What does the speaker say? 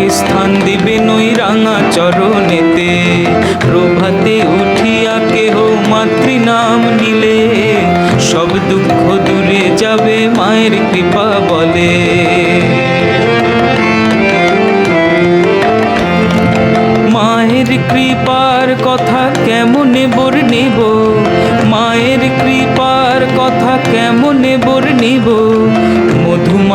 তোমাকে স্থান দিবে নই রাঙা চরণেতে। প্রভাতে উঠিয়া কেহ মাতৃনাম নিলে। সব দুঃখ দূরে যাবে মায়ের কৃপা বলে। মায়ের কৃপার কথা কেমনে বর্ণিব মায়ের কৃপার কথা কেমনে বর্ণিব